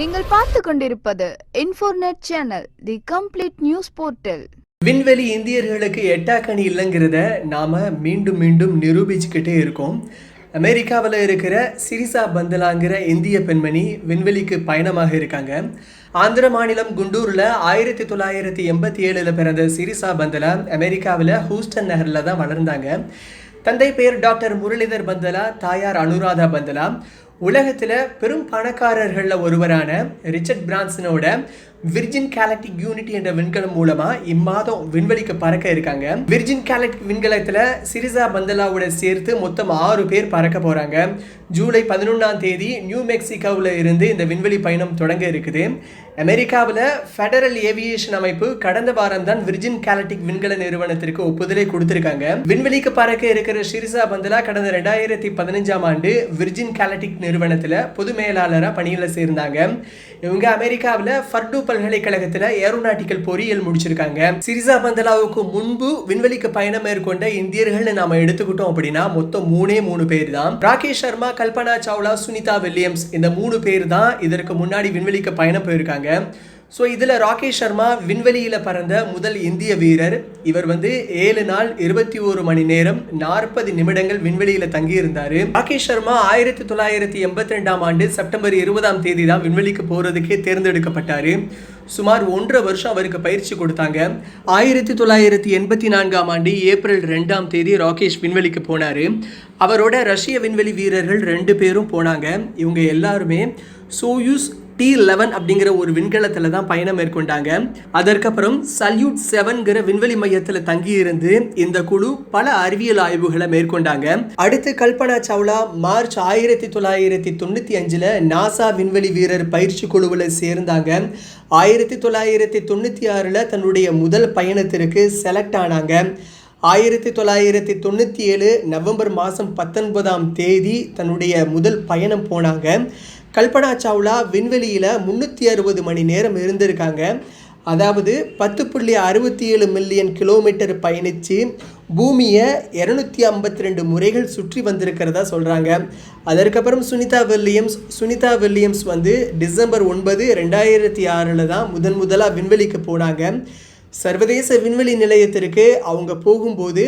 நீங்கள் பார்த்து கொண்டிருப்பது Infornet channel the complete news portal விண்வெளி இந்தியர்களுக்கு எட்டாக்கணி இல்லைங்கிறத நாம் மீண்டும் மீண்டும் நிரூபிச்சுக்கிட்டே இருக்கோம். அமெரிக்காவில் இருக்கிற சிரிசா பந்தலாங்கிற இந்திய பெண்மணி விண்வெளிக்கு பயணமாக இருக்காங்க. ஆந்திர மாநிலம் குண்டூரில் ஆயிரத்தி தொள்ளாயிரத்தி எண்பத்தி ஏழில் பிறந்த சிரிசா பந்தலா அமெரிக்காவில் ஹூஸ்டன் நகரில் தான் வளர்ந்தாங்க. தந்தை பேர் டாக்டர் முரளிதர் பந்தலா தாயார் அனுராதா பந்தலா. உலகத்தில் பெரும் பணக்காரர்களில் ஒருவரான ரிச்சர்ட் பிரான்சனோட விர்ஜின் கேலக்டிக் யூனிட்டி என்ற விண்கலம் மூலமா இம்மாதம் விண்வெளிக்கு பறக்க இருக்காங்க. விர்ஜின் கேலக்டிக் விண்கலத்துல சிரிசா பந்தலாவோட சேர்த்து மொத்தம் ஆறு பேர் பறக்க போறாங்க. ஜூலை பதினொன்றாம் தேதி நியூ மெக்சிகோவில் இருந்து இந்த விண்வெளி பயணம் தொடங்க இருக்குது. அமெரிக்காவில் ஃபெடரல் ஏவியேஷன் அமைப்பு கடந்த வாரம் தான் விர்ஜின் கேலக்டிக் விண்கல நிறுவனத்திற்கு ஒப்புதலை கொடுத்திருக்காங்க. விண்வெளிக்கு பறக்க இருக்கிற ஷிரிசா பந்தலா கடந்த ரெண்டாயிரத்தி பதினஞ்சாம் ஆண்டு விர்ஜின் கேலக்டிக் நிறுவனத்தில் பொது மேலாளராக பணியில் சேர்ந்தாங்க. இவங்க அமெரிக்காவில் ஃபர்டு பல்கலைக்கழகத்தில் ஏரோநாட்டிக்கல் பொறியியல் முடிச்சிருக்காங்க. சிரிசா பந்தலாவுக்கு முன்பு விண்வெளிக்கு பயணம் மேற்கொண்ட இந்தியர்கள்னு நாம எடுத்துக்கிட்டோம் அப்படின்னா மொத்தம் மூணே மூணு பேர் தான் ராகேஷ் சர்மா கல்பனா சாவ்லா சுனிதா வில்லியம்ஸ் இந்த மூணு பேர் தான் இதற்கு முன்னாடி விண்வெளிக்கு பயணம் போயிருக்காங்க. ஸோ இதில் ராகேஷ் சர்மா விண்வெளியில் பறந்த முதல் இந்திய வீரர். இவர் வந்து ஏழு நாள் இருபத்தி ஒரு மணி நேரம் நாற்பது நிமிடங்கள் விண்வெளியில் தங்கியிருந்தார். ராகேஷ் சர்மா ஆயிரத்தி தொள்ளாயிரத்தி எண்பத்தி ரெண்டாம் ஆண்டு செப்டம்பர் இருபதாம் தேதி தான் விண்வெளிக்கு போகிறதுக்கே தேர்ந்தெடுக்கப்பட்டார். சுமார் ஒன்றரை வருஷம் அவருக்கு பயிற்சி கொடுத்தாங்க. ஆயிரத்தி தொள்ளாயிரத்தி எண்பத்தி நான்காம் ஆண்டு ஏப்ரல் ரெண்டாம் தேதி ராகேஷ் விண்வெளிக்கு போனார். அவரோட ரஷ்ய விண்வெளி வீரர்கள் ரெண்டு பேரும் போனாங்க. இவங்க எல்லாருமே சோயூஸ் டி லெவன் அப்படிங்கிற ஒரு விண்கலத்தில் தான் பயணம் மேற்கொண்டாங்க. அதற்கப்புறம் சல்யூட் செவன்கிற விண்வெளி மையத்தில் தங்கியிருந்து இந்த குழு பல அறிவியல் ஆய்வுகளை மேற்கொண்டாங்க. அடுத்து கல்பனா சாவ்லா மார்ச் ஆயிரத்தி தொள்ளாயிரத்தி தொண்ணூற்றி அஞ்சில் நாசா விண்வெளி வீரர் பயிற்சி குழுவில் சேர்ந்தாங்க. ஆயிரத்தி தொள்ளாயிரத்தி தொண்ணூற்றி ஆறில் தன்னுடைய முதல் பயணத்திற்கு செலக்ட் ஆனாங்க. ஆயிரத்தி தொள்ளாயிரத்தி தொண்ணூற்றி ஏழு நவம்பர் மாதம் பத்தொன்பதாம் தேதி தன்னுடைய முதல் பயணம் போனாங்க. கல்பனா சாவ்லா விண்வெளியில் முந்நூற்றி அறுபது மணி நேரம் இருந்திருக்காங்க. அதாவது பத்து புள்ளி அறுபத்தி ஏழு மில்லியன் கிலோமீட்டர் பயணித்து பூமியை இரநூத்தி ஐம்பத்தி ரெண்டு முறைகள் சுற்றி வந்திருக்கிறதா சொல்கிறாங்க அதற்கப்புறம் சுனிதா வில்லியம்ஸ் சுனிதா வில்லியம்ஸ் வந்து டிசம்பர் ஒன்பது ரெண்டாயிரத்தி ஆறில் தான் முதன் முதலாக விண்வெளிக்கு போனாங்க. சர்வதேச விண்வெளி நிலையத்திற்கு அவங்க போகும்போது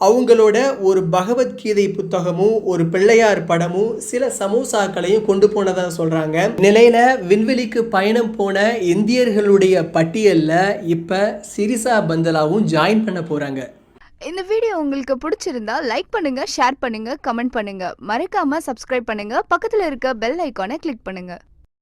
அவங்களோட ஒரு பகவத்கீதை புத்தகமும் ஒரு பிள்ளையார் படமும் சில சமோசாக்களையும் கொண்டு போனதாக சொல்கிறாங்க நிலையில் விண்வெளிக்கு பயணம் போன இந்தியர்களுடைய பட்டியலில் இப்போ சிரிசா பந்தலாவும் ஜாயின் பண்ண போகிறாங்க இந்த வீடியோ உங்களுக்கு பிடிச்சிருந்தா லைக் பண்ணுங்க ஷேர் பண்ணுங்க கமெண்ட் பண்ணுங்க. மறக்காம சப்ஸ்கிரைப் பண்ணுங்க. பக்கத்துல இருக்க பெல் ஐக்கானை கிளிக் பண்ணுங்க.